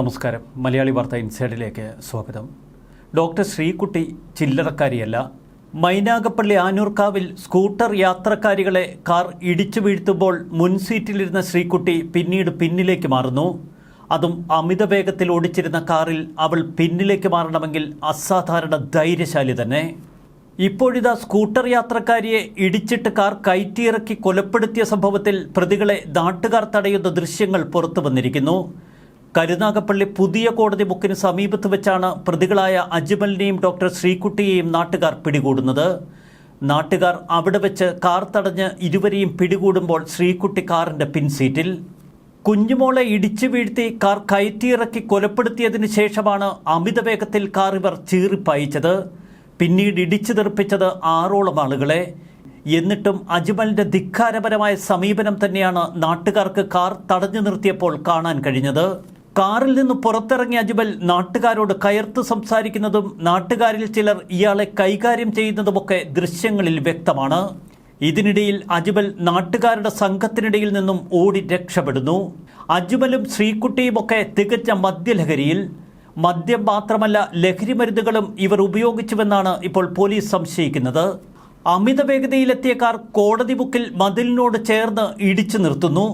നമസ്കാരം. മലയാളി വാർത്ത ഇൻസൈഡിലേക്ക് സ്വാഗതം. ഡോക്ടർ ശ്രീകുട്ടി ചില്ലറക്കാരിയല്ല. മൈനാഗപ്പള്ളി ആനൂർക്കാവിൽ സ്കൂട്ടർ യാത്രക്കാരികളെ കാർ ഇടിച്ചു വീഴ്ത്തുമ്പോൾ മുൻ സീറ്റിലിരുന്ന ശ്രീകുട്ടി പിന്നീട് പിന്നിലേക്ക് മാറുന്നു. അതും അമിത വേഗത്തിൽ ഓടിച്ചിരുന്ന കാറിൽ അവൾ പിന്നിലേക്ക് മാറണമെങ്കിൽ അസാധാരണ ധൈര്യശാലി തന്നെ. ഇപ്പോഴിതാ സ്കൂട്ടർ യാത്രക്കാരിയെ ഇടിച്ചിട്ട് കാർ കയറ്റിയിറക്കി കൊലപ്പെടുത്തിയ സംഭവത്തിൽ പ്രതികളെ നാട്ടുകാർ തടയുന്ന ദൃശ്യങ്ങൾ പുറത്തു വന്നിരിക്കുന്നു. കരുനാഗപ്പള്ളി പുതിയ കോടതി മുക്കിന് സമീപത്ത് വെച്ചാണ് പ്രതികളായ അജ്മലിനെയും ഡോക്ടർ ശ്രീകുട്ടിയെയും നാട്ടുകാർ പിടികൂടുന്നത്. നാട്ടുകാർ അവിടെ വെച്ച് കാർ തടഞ്ഞ് ഇരുവരെയും പിടികൂടുമ്പോൾ ശ്രീകുട്ടി കാറിന്റെ പിൻസീറ്റിൽ കുഞ്ഞുമോളെ ഇടിച്ചു വീഴ്ത്തി കാർ കയറ്റിയിറക്കി കൊലപ്പെടുത്തിയതിനു ശേഷമാണ് അമിത വേഗത്തിൽ കാർ ഇവർ ചീറിപ്പായിച്ചത് പിന്നീട് ഇടിച്ചു തെറിപ്പിച്ചത് ആറോളം ആളുകളെ. എന്നിട്ടും അജ്മലിന്റെ ധിക്കാരപരമായ സമീപനം തന്നെയാണ് നാട്ടുകാർക്ക് കാർ തടഞ്ഞു നിർത്തിയപ്പോൾ കാണാൻ കഴിഞ്ഞത്. കാറിൽ നിന്ന് പുറത്തിറങ്ങിയ അജ്മൽ നാട്ടുകാരോട് കയർത്ത് സംസാരിക്കുന്നതും നാട്ടുകാരിൽ ചിലർ ഇയാളെ കൈകാര്യം ചെയ്യുന്നതുമൊക്കെ ദൃശ്യങ്ങളിൽ വ്യക്തമാണ്. ഇതിനിടയിൽ അജ്മൽ നാട്ടുകാരുടെ സംഘത്തിനിടയിൽ നിന്നും ഓടി രക്ഷപ്പെടുന്നു. അജ്മലും ശ്രീകുട്ടിയുമൊക്കെ തികച്ച മദ്യലഹരിയിൽ. മദ്യം മാത്രമല്ല ലഹരി മരുന്നുകളും ഇവർ ഉപയോഗിച്ചുവെന്നാണ് ഇപ്പോൾ പോലീസ് സംശയിക്കുന്നത്. അമിത വേഗതയിലെത്തിയ കാർ കോടതി ബുക്കിൽ മതിലിനോട് ചേർന്ന് ഇടിച്ചു നിർത്തുന്നു.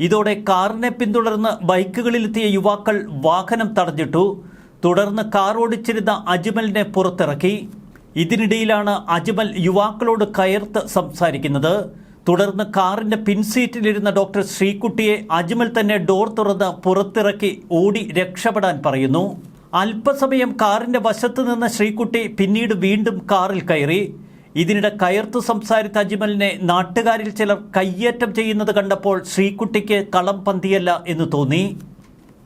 ഇതോടെ കാറിനെ പിന്തുടർന്ന് ബൈക്കുകളിലെത്തിയ യുവാക്കൾ വാഹനം തടഞ്ഞിട്ടു. തുടർന്ന് കാർ ഓടിച്ചിരുന്ന അജ്മലിനെ പുറത്തിറക്കി. ഇതിനിടയിലാണ് അജ്മൽ യുവാക്കളോട് കയർത്ത് സംസാരിക്കുന്നത്. തുടർന്ന് കാറിന്റെ പിൻസീറ്റിലിരുന്ന ഡോക്ടർ ശ്രീകുട്ടിയെ അജ്മൽ തന്നെ ഡോർ തുറന്ന് പുറത്തിറക്കി ഓടി രക്ഷപ്പെടാൻ പറയുന്നു. അല്പസമയം കാറിന്റെ വശത്ത് നിന്ന ശ്രീകുട്ടി പിന്നീട് വീണ്ടും കാറിൽ കയറി. ഇതിനിടെ കയർത്തു സംസാരിച്ച അജ്മലിനെ നാട്ടുകാരിൽ ചിലർ കയ്യേറ്റം ചെയ്യുന്നത് കണ്ടപ്പോൾ ശ്രീകുട്ടിക്ക് കളം പന്തിയല്ല എന്ന് തോന്നി.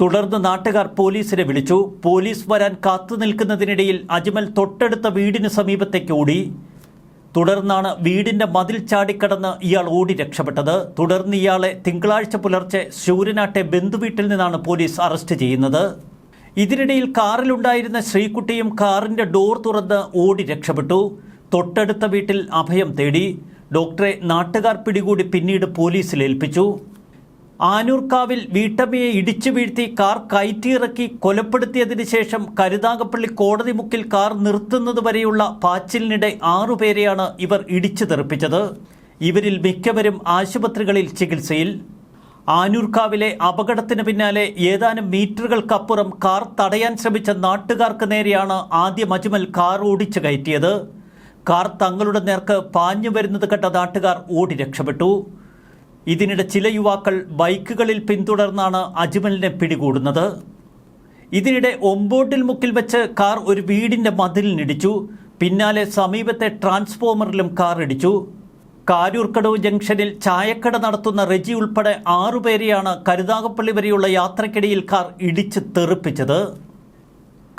തുടർന്ന് നാട്ടുകാർ പോലീസിനെ വിളിച്ചു. പോലീസ് വരാൻ കാത്തു നിൽക്കുന്നതിനിടയിൽ അജ്മൽ തൊട്ടടുത്ത വീടിന് സമീപത്തേക്ക് ഓടി. തുടർന്നാണ് വീടിന്റെ മതിൽ ചാടിക്കടന്ന് ഇയാൾ ഓടി രക്ഷപ്പെട്ടത്. തുടർന്ന് ഇയാളെ തിങ്കളാഴ്ച പുലർച്ചെ ശൂരനാട്ടെ ബന്ധുവീട്ടിൽ നിന്നാണ് പോലീസ് അറസ്റ്റ് ചെയ്യുന്നത്. ഇതിനിടയിൽ കാറിലുണ്ടായിരുന്ന ശ്രീകുട്ടിയും കാറിന്റെ ഡോർ തുറന്ന് ഓടി രക്ഷപ്പെട്ടു. തൊട്ടടുത്ത വീട്ടിൽ അഭയം തേടി ഡോക്ടറെ നാട്ടുകാർ പിടികൂടി പിന്നീട് പോലീസിൽ ഏൽപ്പിച്ചു. ആനൂർക്കാവിൽ വീട്ടമ്മയെ ഇടിച്ചു വീഴ്ത്തി കാർ കയറ്റിയിറക്കി കൊലപ്പെടുത്തിയതിനു ശേഷം കരുതാകപ്പള്ളി കോടതി മുക്കിൽ കാർ നിർത്തുന്നത് വരെയുള്ള പാച്ചിലിനിടെ ആറുപേരെയാണ് ഇവർ ഇടിച്ചു തെറിപ്പിച്ചത്. ഇവരിൽ മിക്കവരും ആശുപത്രികളിൽ ചികിത്സയിൽ. ആനൂർക്കാവിലെ അപകടത്തിന് പിന്നാലെ ഏതാനും മീറ്ററുകൾക്കപ്പുറം കാർ തടയാൻ ശ്രമിച്ച നാട്ടുകാർക്ക് നേരെയാണ് ആദ്യം അജ്മൽ കാർ ഓടിച്ചു കയറ്റിയത്. കാർ തങ്ങളുടെ നേർക്ക് പാഞ്ഞു വരുന്നത് കണ്ട നാട്ടുകാർ ഓടി രക്ഷപ്പെട്ടു. ഇതിനിടെ ചില യുവാക്കൾ ബൈക്കുകളിൽ പിന്തുടർന്നാണ് അജ്മലിനെ പിടികൂടുന്നത്. ഇതിനിടെ ഒമ്പോട്ടിൽ മുക്കിൽ വെച്ച് കാർ ഒരു വീടിന്റെ മതിലിനിടിച്ചു പിന്നാലെ സമീപത്തെ ട്രാൻസ്ഫോമറിലും കാർ ഇടിച്ചു. കാരൂർക്കടവ് ജംഗ്ഷനിൽ ചായക്കട നടത്തുന്ന റെജി ഉൾപ്പെടെ ആറുപേരെയാണ് കരുതാകപ്പള്ളി വരെയുള്ള യാത്രക്കിടയിൽ കാർ ഇടിച്ച് തെറിപ്പിച്ചത്.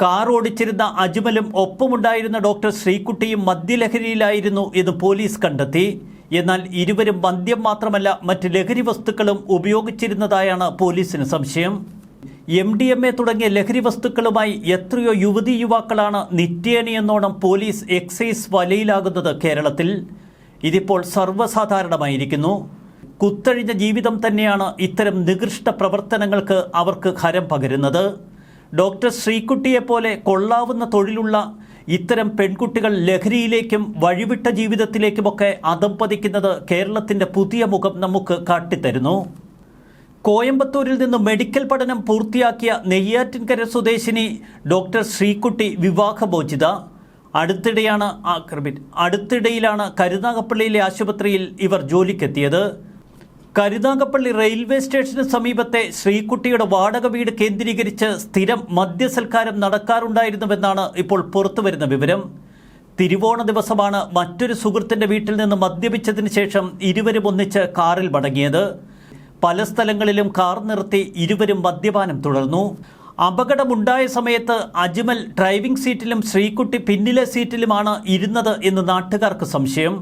കാർ ഓടിച്ചിരുന്ന അജ്മലും ഒപ്പമുണ്ടായിരുന്ന ഡോക്ടർ ശ്രീകുട്ടിയും മദ്യലഹരിയിലായിരുന്നു എന്ന് പോലീസ് കണ്ടെത്തി. എന്നാൽ ഇരുവരും മദ്യം മാത്രമല്ല മറ്റ് ലഹരി വസ്തുക്കളും ഉപയോഗിച്ചിരുന്നതായാണ് പോലീസിന് സംശയം. എം ഡി എം എ തുടങ്ങിയ ലഹരി വസ്തുക്കളുമായി എത്രയോ യുവതി യുവാക്കളാണ് നിത്യേനയെന്നോണം പോലീസ് എക്സൈസ് വലയിലാകുന്നത് കേരളത്തിൽ. ഇതിപ്പോൾ സർവസാധാരണമായിരിക്കുന്നു. കുത്തഴിഞ്ഞ ജീവിതം തന്നെയാണ് ഇത്തരം നികൃഷ്ട പ്രവർത്തനങ്ങൾക്ക് അവർക്ക് ഹരം പകരുന്നത്. ഡോക്ടർ ശ്രീക്കുട്ടിയെപ്പോലെ കൊള്ളാവുന്ന തൊഴിലുള്ള ഇത്തരം പെൺകുട്ടികൾ ലഹരിയിലേക്കും വഴിവിട്ട ജീവിതത്തിലേക്കുമൊക്കെ അധംപതിക്കുന്നത് കേരളത്തിന്റെ പുതിയ മുഖം നമുക്ക് കാട്ടിത്തരുന്നു. കോയമ്പത്തൂരിൽ നിന്ന് മെഡിക്കൽ പഠനം പൂർത്തിയാക്കിയ നെയ്യാറ്റിൻകര സ്വദേശിനി ഡോക്ടർ ശ്രീക്കുട്ടി വിവാഹമോചിത. അടുത്തിടെയാണ് അടുത്തിടയിലാണ് കരുനാഗപ്പള്ളിയിലെ ആശുപത്രിയിൽ ഇവർ ജോലിക്കെത്തിയത്. കരുനാഗപ്പള്ളി റെയിൽവേ സ്റ്റേഷന് സമീപത്തെ ശ്രീകുട്ടിയുടെ വാടക വീട് കേന്ദ്രീകരിച്ച് സ്ഥിരം മദ്യസൽക്കാരം നടക്കാറുണ്ടായിരുന്നുവെന്നാണ് ഇപ്പോൾ പുറത്തുവരുന്ന വിവരം. തിരുവോണ ദിവസമാണ് മറ്റൊരു സുഹൃത്തിന്റെ വീട്ടിൽ നിന്ന് മദ്യപിച്ചതിന് ശേഷം ഇരുവരും ഒന്നിച്ച് കാറിൽ മടങ്ങിയത്. പല സ്ഥലങ്ങളിലും കാർ നിർത്തി ഇരുവരും മദ്യപാനം തുടർന്നു. അപകടമുണ്ടായ സമയത്ത് അജ്മൽ ഡ്രൈവിംഗ് സീറ്റിലും ശ്രീകുട്ടി പിന്നിലെ സീറ്റിലുമാണ് ഇരുന്നത് എന്ന് നാട്ടുകാർക്ക് സംശയം.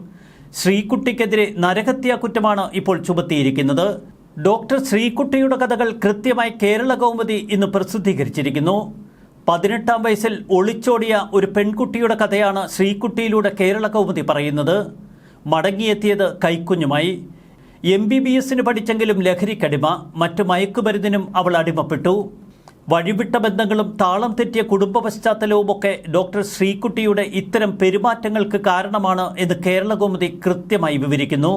ശ്രീകുട്ടിക്കെതിരെ നരഹത്യാ കുറ്റമാണ് ഇപ്പോൾ ചുമത്തിയിരിക്കുന്നത്. ഡോക്ടർ ശ്രീകുട്ടിയുടെ കഥകൾ കൃത്യമായി കേരള കൗമുദി ഇന്ന് പ്രസിദ്ധീകരിച്ചിരിക്കുന്നു. പതിനെട്ടാം വയസ്സിൽ ഒളിച്ചോടിയ ഒരു പെൺകുട്ടിയുടെ കഥയാണ് ശ്രീകുട്ടിയിലൂടെ കേരള കൗമുദി പറയുന്നത്. മടങ്ങിയെത്തിയത് കൈക്കുഞ്ഞുമായി. എം ബി ബി എസിന് പഠിച്ചെങ്കിലും ലഹരിക്കടിമ. മറ്റു മയക്കുമരുന്നിനും അവൾ അടിമപ്പെട്ടു. വഴിവിട്ട ബന്ധങ്ങളും താളം തെറ്റിയ കുടുംബ പശ്ചാത്തലവുമൊക്കെ ഡോക്ടർ ശ്രീകുട്ടിയുടെ ഇത്തരം പെരുമാറ്റങ്ങൾക്ക് കാരണമാണ് എന്ന് കേരളകൗമുദി കൃത്യമായി വിവരിക്കുന്നു.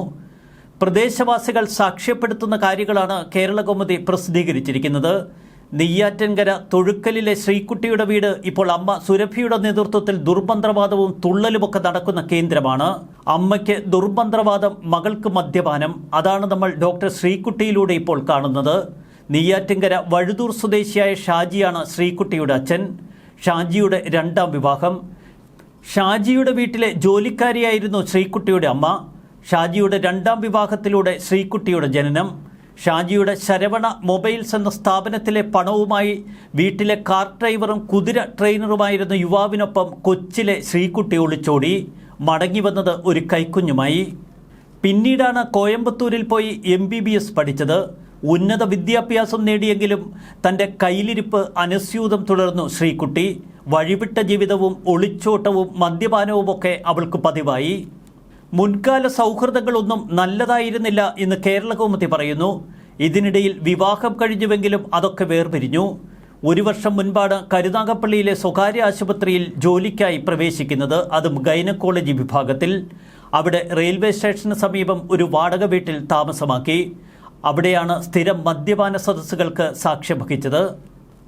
പ്രദേശവാസികൾ സാക്ഷ്യപ്പെടുത്തുന്ന കാര്യങ്ങളാണ് കേരളകൗമുദി പ്രസിദ്ധീകരിച്ചിരിക്കുന്നത്. നെയ്യാറ്റൻകര തൊഴുക്കലിലെ ശ്രീകുട്ടിയുടെ വീട് ഇപ്പോൾ അമ്മ സുരഭിയുടെ നേതൃത്വത്തിൽ ദുർമന്ത്രവാദവും തുള്ളലുമൊക്കെ നടക്കുന്ന കേന്ദ്രമാണ്. അമ്മയ്ക്ക് ദുർമന്ത്രവാദം മകൾക്ക് മദ്യപാനം അതാണ് നമ്മൾ ഡോക്ടർ ശ്രീകുട്ടിയിലൂടെ ഇപ്പോൾ കാണുന്നത്. നെയ്യാറ്റിൻകര വഴുതൂർ സ്വദേശിയായ ഷാജിയാണ് ശ്രീകുട്ടിയുടെ അച്ഛൻ. ഷാജിയുടെ രണ്ടാം വിവാഹം. ഷാജിയുടെ വീട്ടിലെ ജോലിക്കാരിയായിരുന്നു ശ്രീകുട്ടിയുടെ അമ്മ. ഷാജിയുടെ രണ്ടാം വിവാഹത്തിലൂടെ ശ്രീകുട്ടിയുടെ ജനനം. ഷാജിയുടെ ശരവണ മൊബൈൽസ് എന്ന സ്ഥാപനത്തിലെ പണവുമായി വീട്ടിലെ കാർ ഡ്രൈവറും കുതിര ട്രെയിനറുമായിരുന്ന യുവാവിനൊപ്പം കൊച്ചിലെ ശ്രീകുട്ടി ഒളിച്ചോടി. മടങ്ങി വന്നത് ഒരു കൈക്കുഞ്ഞുമായി. പിന്നീടാണ് കോയമ്പത്തൂരിൽ പോയി എം പഠിച്ചത്. ഉന്നത വിദ്യാഭ്യാസം നേടിയെങ്കിലും തന്റെ കയ്യിലിരിപ്പ് അനുസ്യൂതം തുടർന്നു ശ്രീകുട്ടി. വഴിവിട്ട ജീവിതവും ഒളിച്ചോട്ടവും മദ്യപാനവുമൊക്കെ അവൾക്ക് പതിവായി. മുൻകാല സൗഹൃദങ്ങളൊന്നും നല്ലതായിരുന്നില്ല എന്ന് കേരളകൗമുദി പറയുന്നു. ഇതിനിടയിൽ വിവാഹം കഴിഞ്ഞുവെങ്കിലും അതൊക്കെ വേർപിരിഞ്ഞു. ഒരു വർഷം മുൻപാണ് കരുനാഗപ്പള്ളിയിലെ സ്വകാര്യ ആശുപത്രിയിൽ ജോലിക്കായി പ്രവേശിക്കുന്നത്. അതും ഗൈനക്കോളജി വിഭാഗത്തിൽ. അവിടെ റെയിൽവേ സ്റ്റേഷന് സമീപം ഒരു വാടക വീട്ടിൽ താമസമാക്കി. അവിടെയാണ് സ്ഥിരം മദ്യപാന സദസ്സുകൾക്ക് സാക്ഷ്യം വഹിച്ചത്.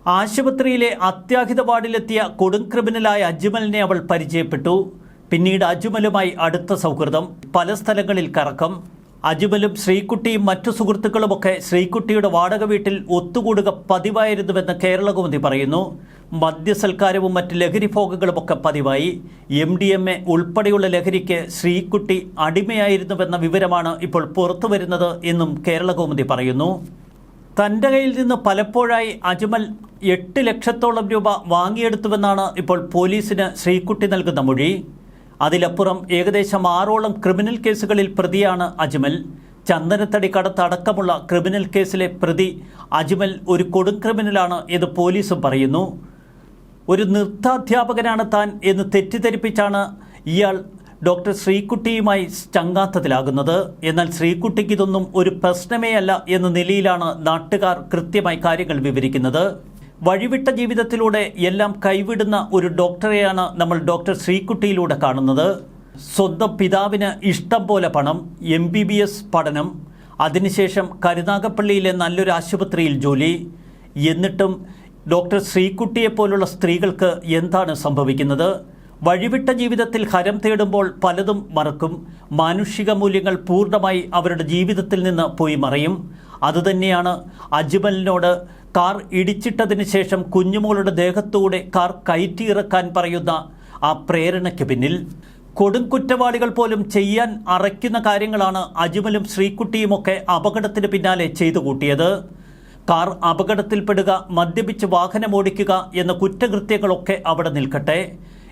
ആശുപത്രിയിലെ അത്യാഹിത വാർഡിലെത്തിയ കൊടും ക്രിമിനലായ അജ്മലിനെ അവൾ പരിചയപ്പെട്ടു. പിന്നീട് അജ്മലുമായി അടുത്ത സൗഹൃദം. പല സ്ഥലങ്ങളിൽ കറക്കം. അജ്മലും ശ്രീകുട്ടിയും മറ്റു സുഹൃത്തുക്കളുമൊക്കെ ശ്രീകുട്ടിയുടെ വാടക വീട്ടിൽ ഒത്തുകൂടുക പതിവായിരുന്നുവെന്ന് കേരളകൗമുദി പറയുന്നു. മദ്യസൽക്കാരവും മറ്റ് ലഹരി ഭോഗങ്ങളുമൊക്കെ പതിവായി. എം ഡി എം എ ഉൾപ്പെടെയുള്ള ലഹരിക്ക് ശ്രീകുട്ടി അടിമയായിരുന്നുവെന്ന വിവരമാണ് ഇപ്പോൾ പുറത്തു വരുന്നത് എന്നും കേരളകൗമുദി പറയുന്നു. തന്റെ കയ്യിൽ നിന്ന് പലപ്പോഴായി അജ്മൽ എട്ട് ലക്ഷത്തോളം രൂപ വാങ്ങിയെടുത്തുവെന്നാണ് ഇപ്പോൾ പോലീസിന് ശ്രീകുട്ടി നൽകുന്ന മൊഴി. അതിലപ്പുറം ഏകദേശം ആറോളം ക്രിമിനൽ കേസുകളിൽ പ്രതിയാണ് അജ്മൽ. ചന്ദനത്തടി കടത്തടക്കമുള്ള ക്രിമിനൽ കേസിലെ പ്രതി അജ്മൽ ഒരു കൊടും ക്രിമിനലാണ് എന്ന് പോലീസും പറയുന്നു. ഒരു നൃത്താധ്യാപകനാണ് താൻ എന്ന് തെറ്റിദ്ധരിപ്പിച്ചാണ് ഇയാൾ ഡോക്ടർ ശ്രീകുട്ടിയുമായി ചങ്ങാത്തത്തിലാകുന്നത്. എന്നാൽ ശ്രീകുട്ടിക്ക് ഇതൊന്നും ഒരു പ്രശ്നമേ അല്ല എന്ന നിലയിലാണ് നാട്ടുകാർ കൃത്യമായി കാര്യങ്ങൾ വിവരിക്കുന്നത്. വഴിവിട്ട ജീവിതത്തിലൂടെ എല്ലാം കൈവിടുന്ന ഒരു ഡോക്ടറെയാണ് നമ്മൾ ഡോക്ടർ ശ്രീകുട്ടിയിലൂടെ കാണുന്നത്. സ്വന്തം പിതാവിന് ഇഷ്ടം പോലെ പണം എം ബി ബി എസ് പഠനം അതിനുശേഷം കരുനാഗപ്പള്ളിയിലെ നല്ലൊരു ആശുപത്രിയിൽ ജോലി. എന്നിട്ടും ഡോക്ടർ ശ്രീകുട്ടിയെപ്പോലുള്ള സ്ത്രീകൾക്ക് എന്താണ് സംഭവിക്കുന്നത്? വഴിവിട്ട ജീവിതത്തിൽ ഹരം തേടുമ്പോൾ പലതും മറക്കും. മാനുഷിക മൂല്യങ്ങൾ പൂർണമായി അവരുടെ ജീവിതത്തിൽ നിന്ന് പോയി മറയും. അതുതന്നെയാണ് അജ്മലിനോട് കാർ ഇടിച്ചിട്ടതിന് ശേഷം കുഞ്ഞുമോളുടെ ദേഹത്തൂടെ കാർ കയറ്റിയിറക്കാൻ പറയുന്ന ആ പ്രേരണയ്ക്ക് പിന്നിൽ. കൊടും കുറ്റവാളികൾ പോലും ചെയ്യാൻ അറയ്ക്കുന്ന കാര്യങ്ങളാണ് അജ്മലും ശ്രീകുട്ടിയുമൊക്കെ അപകടത്തിന് പിന്നാലെ ചെയ്തു കൂട്ടിയത്. കാർ അപകടത്തിൽപ്പെടുക മദ്യപിച്ച് വാഹനമോടിക്കുക എന്ന കുറ്റകൃത്യങ്ങളൊക്കെ അവിടെ നിൽക്കട്ടെ.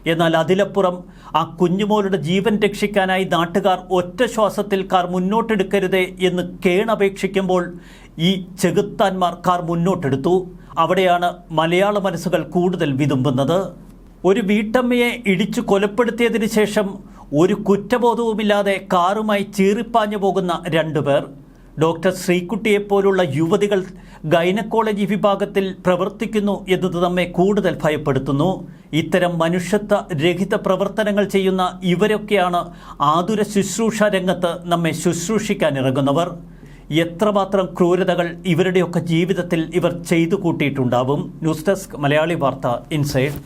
എന്നാൽ അതിലപ്പുറം ആ കുഞ്ഞുമോളുടെ ജീവൻ രക്ഷിക്കാനായി നാട്ടുകാർ ഒറ്റ ശ്വാസത്തിൽ കാർ മുന്നോട്ടെടുക്കരുതേ എന്ന് കേണപേക്ഷിക്കുമ്പോൾ ഈ ചെകുത്താന്മാർ കാർ മുന്നോട്ടെടുത്തു. അവിടെയാണ് മലയാള മനസ്സുകൾ കൂടുതൽ വിതുമ്പുന്നത്. ഒരു വീട്ടമ്മയെ ഇടിച്ചു കൊലപ്പെടുത്തിയതിനു ശേഷം ഒരു കുറ്റബോധവുമില്ലാതെ കാറുമായി ചീറിപ്പാഞ്ഞു പോകുന്ന രണ്ടുപേർ. ഡോക്ടർ ശ്രീകുട്ടിയെപ്പോലുള്ള യുവതികൾ ഗൈനക്കോളജി വിഭാഗത്തിൽ പ്രവർത്തിക്കുന്നു എന്നത് നമ്മെ കൂടുതൽ ഭയപ്പെടുത്തുന്നു. ഇത്തരം മനുഷ്യത്വ രഹിത പ്രവർത്തനങ്ങൾ ചെയ്യുന്ന ഇവരൊക്കെയാണ് ആതുര ശുശ്രൂഷ രംഗത്ത് നമ്മെ ശുശ്രൂഷിക്കാൻ ഇറങ്ങുന്നവർ. എത്രമാത്രം ക്രൂരതകൾ ഇവരുടെയൊക്കെ ജീവിതത്തിൽ ഇവർ ചെയ്തു കൂട്ടിയിട്ടുണ്ടാവും. ന്യൂസ് ഡെസ്ക് മലയാളി വാർത്ത ഇൻസൈഡ്.